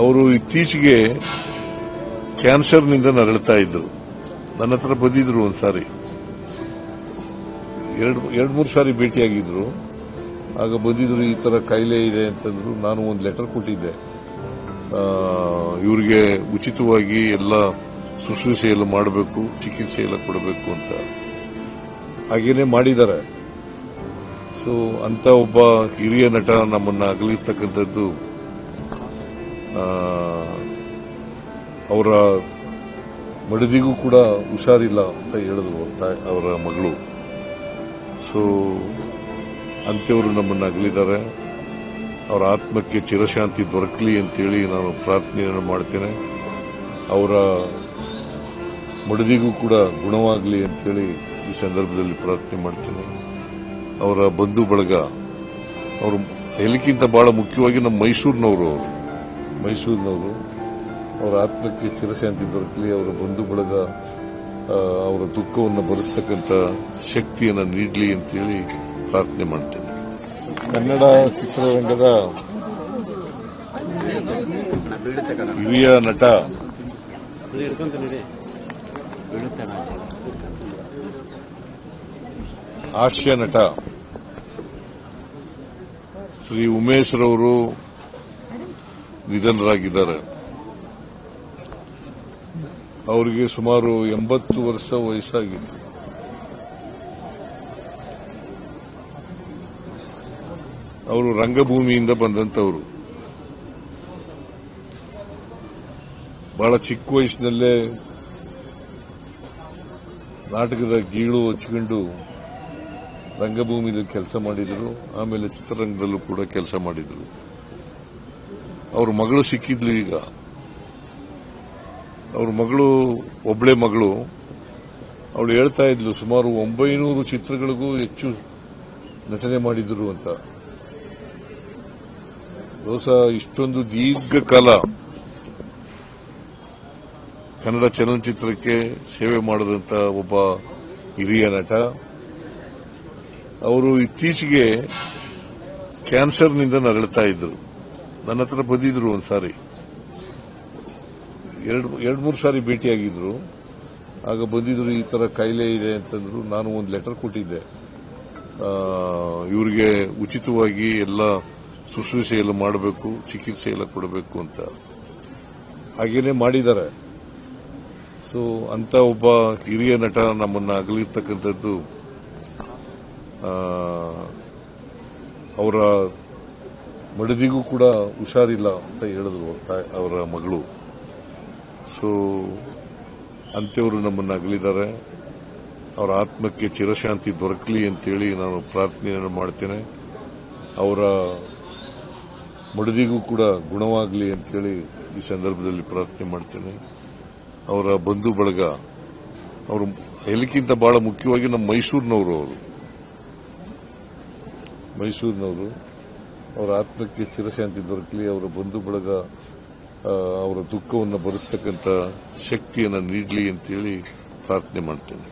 ಅವರು ಇತ್ತೀಚೆಗೆ ಕ್ಯಾನ್ಸರ್ನಿಂದ ನರಳ್ತಾ ಇದ್ರು ನನ್ನ ಹತ್ರ ಬಂದಿದ್ರು ಒಂದ್ಸಾರಿ. ಎರಡು ಎರಡು, ಮೂರು ಸಾರಿ ಭೇಟಿಯಾಗಿದ್ರು. ಆಗ ಬಂದಿದ್ರು, ಈ ತರ ಕಾಯಿಲೆ ಇದೆ ಅಂತಂದ್ರು. ನಾನು ಒಂದು ಲೆಟರ್ ಕೊಟ್ಟಿದ್ದೆ. ಇವರಿಗೆ ಉಚಿತವಾಗಿ ಎಲ್ಲ ಶುಶ್ರೂಷೆ ಎಲ್ಲ ಮಾಡಬೇಕು, ಚಿಕಿತ್ಸೆ ಎಲ್ಲ ಕೊಡಬೇಕು ಅಂತ. ಹಾಗೇನೆ ಮಾಡಿದ್ದಾರೆ. ಸೊ ಅಂತ ಒಬ್ಬ ಹಿರಿಯ ನಟ ನಮ್ಮನ್ನ ಅಗಲಿರ್ತಕ್ಕಂಥದ್ದು ಅವರ ಮಡದಿಗೂ ಕೂಡ ಹುಷಾರಿಲ್ಲ ಅಂತ ಹೇಳಿದ್ರು ಅವರ ಮಗಳು. ಸೊ ಅಂತ್ಯವರು ನಮ್ಮನ್ನ ಅಗಲಿದ್ದಾರೆ. ಅವರ ಆತ್ಮಕ್ಕೆ ಚಿರಶಾಂತಿ ದೊರಕಲಿ ಅಂತೇಳಿ ನಾನು ಪ್ರಾರ್ಥನೆಯನ್ನು ಮಾಡ್ತೇನೆ. ಅವರ ಮಡದಿಗೂ ಕೂಡ ಗುಣವಾಗಲಿ ಅಂತೇಳಿ ಈ ಸಂದರ್ಭದಲ್ಲಿ ಪ್ರಾರ್ಥನೆ ಮಾಡ್ತೇನೆ. ಅವರ ಬಂಧು ಬಳಗ, ಅವರು, ಎಲ್ಲಕ್ಕಿಂತ ಬಹಳ ಮುಖ್ಯವಾಗಿ ನಮ್ಮ ಮೈಸೂರಿನವರು ಅವರು. ಮೈಸೂರಿನವರು ಅವರ ಆತ್ಮಕ್ಕೆ ಚಿರಶಾಂತಿ ದೊರಕಲಿ, ಅವರ ಬಂಧು ಬಳಗ ಅವರ ದುಃಖವನ್ನು ಭರಿಸ್ತಕ್ಕಂಥ ಶಕ್ತಿಯನ್ನು ನೀಡಲಿ ಅಂತೇಳಿ ಪ್ರಾರ್ಥನೆ ಮಾಡ್ತೇನೆ. ಕನ್ನಡ ಚಿತ್ರರಂಗದ ಹಿರಿಯ ನಟ ಹಾಸ್ಯ ನಟ ಶ್ರೀ ಉಮೇಶ್ ರವರು ನಿಧನರಾಗಿದ್ದಾರೆ. ಅವರಿಗೆ ಸುಮಾರು ಎಂಬತ್ತು ವರ್ಷ ವಯಸ್ಸಾಗಿದೆ. ಅವರು ರಂಗಭೂಮಿಯಿಂದ ಬಂದಂತವರು ಬಹಳ ಚಿಕ್ಕ ವಯಸ್ಸಿನಲ್ಲೇ ನಾಟಕದ ಗೀಳು ಹಚ್ಕೊಂಡು ರಂಗಭೂಮಿಯಲ್ಲಿ ಕೆಲಸ ಮಾಡಿದರು, ಆಮೇಲೆ ಚಿತ್ರರಂಗದಲ್ಲೂ ಕೂಡ ಕೆಲಸ ಮಾಡಿದರು. ಅವ್ರ ಮಗಳು ಸಿಕ್ಕಿದ್ಲು ಈಗ. ಅವ್ರ ಮಗಳು ಒಬ್ಳೆ ಮಗಳು. ಅವಳು ಹೇಳ್ತಾ ಇದ್ಲು, ಸುಮಾರು ಒಂಬೈನೂರು ಚಿತ್ರಗಳಿಗೂ ಹೆಚ್ಚು ನಟನೆ ಮಾಡಿದ್ರು ಅಂತ. ದೋಸ ಇಷ್ಟೊಂದು ದೀರ್ಘಕಾಲ ಕನ್ನಡ ಚಲನಚಿತ್ರಕ್ಕೆ ಸೇವೆ ಮಾಡಿದಂತ ಒಬ್ಬ ಹಿರಿಯ ನಟ. ಅವರು ಇತ್ತೀಚೆಗೆ ಕ್ಯಾನ್ಸರ್ನಿಂದ ನರಳ್ತಾ ಇದ್ರು. ನನ್ನ ಹತ್ರ ಬಂದಿದ್ರು ಒಂದ್ಸಾರಿ. ಎರಡು ಎರಡು, ಮೂರು ಸಾರಿ ಭೇಟಿಯಾಗಿದ್ರು. ಆಗ ಬಂದಿದ್ರು, ಈ ತರ ಕಾಯಿಲೆ ಇದೆ ಅಂತಂದ್ರು ನಾನು ಒಂದು ಲೆಟರ್ ಕೊಟ್ಟಿದ್ದೆ. ಇವರಿಗೆ ಉಚಿತವಾಗಿ ಎಲ್ಲ ಶುಶ್ರೂಷೆ ಎಲ್ಲ ಮಾಡಬೇಕು, ಚಿಕಿತ್ಸೆ ಎಲ್ಲ ಕೊಡಬೇಕು ಅಂತ. ಹಾಗೇನೆ ಮಾಡಿದ್ದಾರೆ. ಸೊ ಅಂತ ಒಬ್ಬ ಹಿರಿಯ ನಟ ನಮ್ಮನ್ನ ಅಗಲಿರ್ತಕ್ಕಂಥದ್ದು ಅವರ ಮಡದಿಗೂ ಕೂಡ ಹುಷಾರಿಲ್ಲ ಅಂತ ಹೇಳಿದ್ರು ಅವರ ಮಗಳು. ಸೊ ಅಂತ್ಯವರು ನಮ್ಮನ್ನು ಅಗಲಿದ್ದಾರೆ. ಅವರ ಆತ್ಮಕ್ಕೆ ಚಿರಶಾಂತಿ ದೊರಕಲಿ ಅಂತೇಳಿ ನಾನು ಪ್ರಾರ್ಥನೆಯನ್ನು ಮಾಡ್ತೇನೆ. ಅವರ ಮಡದಿಗೂ ಕೂಡ ಗುಣವಾಗಲಿ ಅಂತೇಳಿ ಈ ಸಂದರ್ಭದಲ್ಲಿ ಪ್ರಾರ್ಥನೆ ಮಾಡ್ತೇನೆ. ಅವರ ಬಂಧು ಬಳಗ, ಅವರು ಎಲ್ಲಿಕ್ಕಿಂತ ಬಹಳ ಮುಖ್ಯವಾಗಿ ನಮ್ಮ ಮೈಸೂರಿನವರು ಅವರು. ಮೈಸೂರಿನವರು. ಅವರ ಆತ್ಮಕ್ಕೆ ಚಿರಶಾಂತಿ ದೊರಕಲಿ, ಅವರ ಬಂಧು ಬಳಗ ಅವರ ದುಃಖವನ್ನು ಭರಿಸ್ತಕ್ಕಂಥ ಶಕ್ತಿಯನ್ನು ನೀಡಲಿ ಅಂತೇಳಿ ಪ್ರಾರ್ಥನೆ ಮಾಡ್ತೇನೆ.